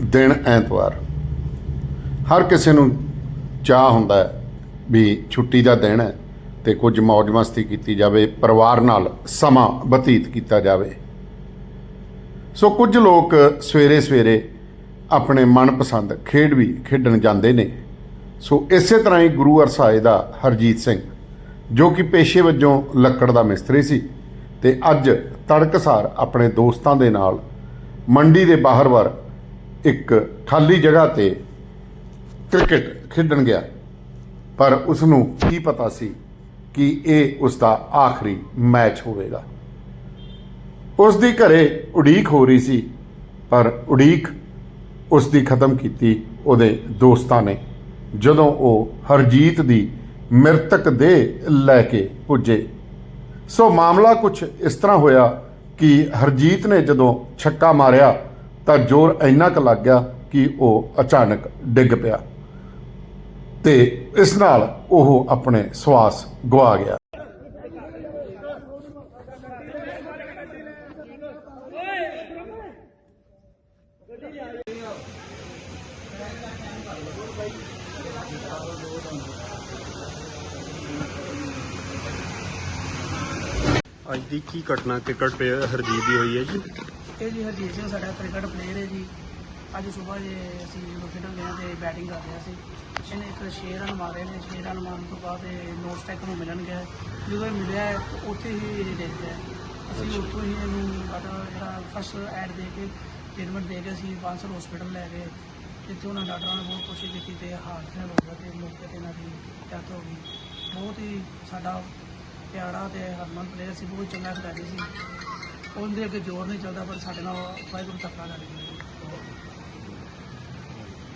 ਦਿਨ ਐਤਵਾਰ। ਹਰ ਕਿਸੇ ਨੂੰ ਚਾਹ ਹੁੰਦਾ ਹੈ ਵੀ ਛੁੱਟੀ ਦਾ ਦਿਨ ਹੈ ਤੇ ਕੁਝ ਮौज ਮਸਤੀ ਕੀਤੀ ਜਾਵੇ, ਪਰਿਵਾਰ ਨਾਲ ਸਮਾਂ ਬਤੀਤ ਕੀਤਾ ਜਾਵੇ। ਸੋ ਕੁਝ ਲੋਕ ਸਵੇਰੇ ਸਵੇਰੇ ਆਪਣੇ ਮਨਪਸੰਦ ਖੇਡ ਵੀ ਖੇਡਣ ਜਾਂਦੇ ਨੇ। ਸੋ ਇਸੇ ਤਰ੍ਹਾਂ ਹੀ ਗੁਰੂ ਅਰਸਾਏ ਦਾ ਹਰਜੀਤ ਸਿੰਘ, ਜੋ ਕਿ ਪੇਸ਼ੇ ਵਜੋਂ ਲੱਕੜ ਦਾ ਮਿਸਤਰੀ ਸੀ ਤੇ ਅੱਜ ਤੜਕਸਾਰ ਆਪਣੇ ਦੋਸਤਾਂ ਦੇ ਨਾਲ ਮੰਡੀ ਦੇ ਬਾਹਰ ਵਰ ਇੱਕ ਖਾਲੀ ਜਗ੍ਹਾ ਤੇ ਕ੍ਰਿਕਟ ਖੇਡਣ ਗਿਆ। ਪਰ ਉਸ ਨੂੰ ਕੀ ਪਤਾ ਸੀ ਕਿ ਇਹ ਉਸ ਦਾ ਆਖਰੀ ਮੈਚ ਹੋਵੇਗਾ। ਉਸ ਦੀ ਘਰੇ ਉਡੀਕ ਹੋ ਰਹੀ ਸੀ, ਪਰ ਉਡੀਕ ਉਸ ਦੀ ਖਤਮ ਕੀਤੀ ਉਹਦੇ ਦੋਸਤਾਂ ਨੇ, ਜਦੋਂ ਉਹ ਹਰਜੀਤ ਦੀ ਮ੍ਰਿਤਕ ਦੇ ਲੈ ਕੇ ਪੁੱਜੇ। ਸੋ ਮਾਮਲਾ ਕੁਝ ਇਸ ਤਰ੍ਹਾਂ ਹੋਇਆ ਕਿ ਹਰਜੀਤ ਨੇ ਜਦੋਂ ਛੱਕਾ ਮਾਰਿਆ ਤਾਂ ਜ਼ੋਰ ਇੰਨਾ ਕੁ ਲੱਗ ਗਿਆ ਕਿ ਉਹ ਅਚਾਨਕ ਡਿੱਗ ਪਿਆ। ਤੇ ਇਸ ਨਾਲ ਉਹ ਆਪਣੇ ਸਵਾਸ ਗਵਾ ਗਿਆ। ਅੱਜ ਦੀ ਕੀ ਘਟਨਾ ਕ੍ਰਿਕਟ ਪਲੇਅਰ ਹਰਜੀਤ ਦੀ ਹੋਈ ਹੈ ਜੀ? ਇਹ ਜੀ ਹਰਜੀਤ ਸਿੰਘ ਸਾਡਾ ਕ੍ਰਿਕਟ ਪਲੇਅਰ ਹੈ ਜੀ। ਅੱਜ ਸਵੇਰ ਜੇ ਅਸੀਂ ਜਦੋਂ ਖੇਡਣ ਗਏ ਤੇ ਬੈਟਿੰਗ ਕਰ ਰਿਹਾ ਸੀ ਇਹਨੇ ਇੱਕ 6 ਰਨ ਮਾਰੇ ਨੇ। 6 ਰਨ ਮਾਰਨ ਤੋਂ ਬਾਅਦ ਇਹ ਨੋ ਸਟੈਕ ਨੂੰ ਮਿਲਣ ਗਿਆ। ਜਦੋਂ ਇਹ ਮਿਲਿਆ ਤਾਂ ਉੱਥੇ ਹੀ ਇਹ ਗਿਆ। ਅਸੀਂ ਉੱਥੋਂ ਹੀ ਇਹਨੂੰ ਸਾਡਾ ਜਿਹੜਾ ਫਸਟ ਐਡ ਦੇ ਕੇ ਟ੍ਰੀਟਮੈਂਟ ਦੇ ਕੇ ਅਸੀਂ ਬਾਂਸਲ ਹਸਪੀਟਲ ਲੈ ਗਏ। ਜਿੱਥੇ ਉਹਨਾਂ ਡਾਕਟਰਾਂ ਨੇ ਬਹੁਤ ਕੋਸ਼ਿਸ਼ ਕੀਤੀ ਤੇ ਫੇਲ ਹੋ ਗਿਆ ਤੇ ਮੌਕੇ ਤੇ ਇਹਨਾਂ ਦੀ ਡੈਥ ਹੋ ਗਈ। ਬਹੁਤ ਹੀ ਸਾਡਾ ਪਿਆਰਾ ਤੇ ਹਰਮਨ ਪਲੇਅਰ ਸੀ ਬਹੁਤ ਚੰਗਾ ਖਿਡਾਰੀ ਸੀ। ਉਹਦੇ ਅੱਗੇ ਜ਼ੋਰ ਨਹੀਂ ਚੱਲਦਾ ਪਰ ਸਾਡੇ ਨਾਲ ਵਾਹਿਗੁਰੂ ਧੱਕਾ ਲੱਗ ਗਿਆ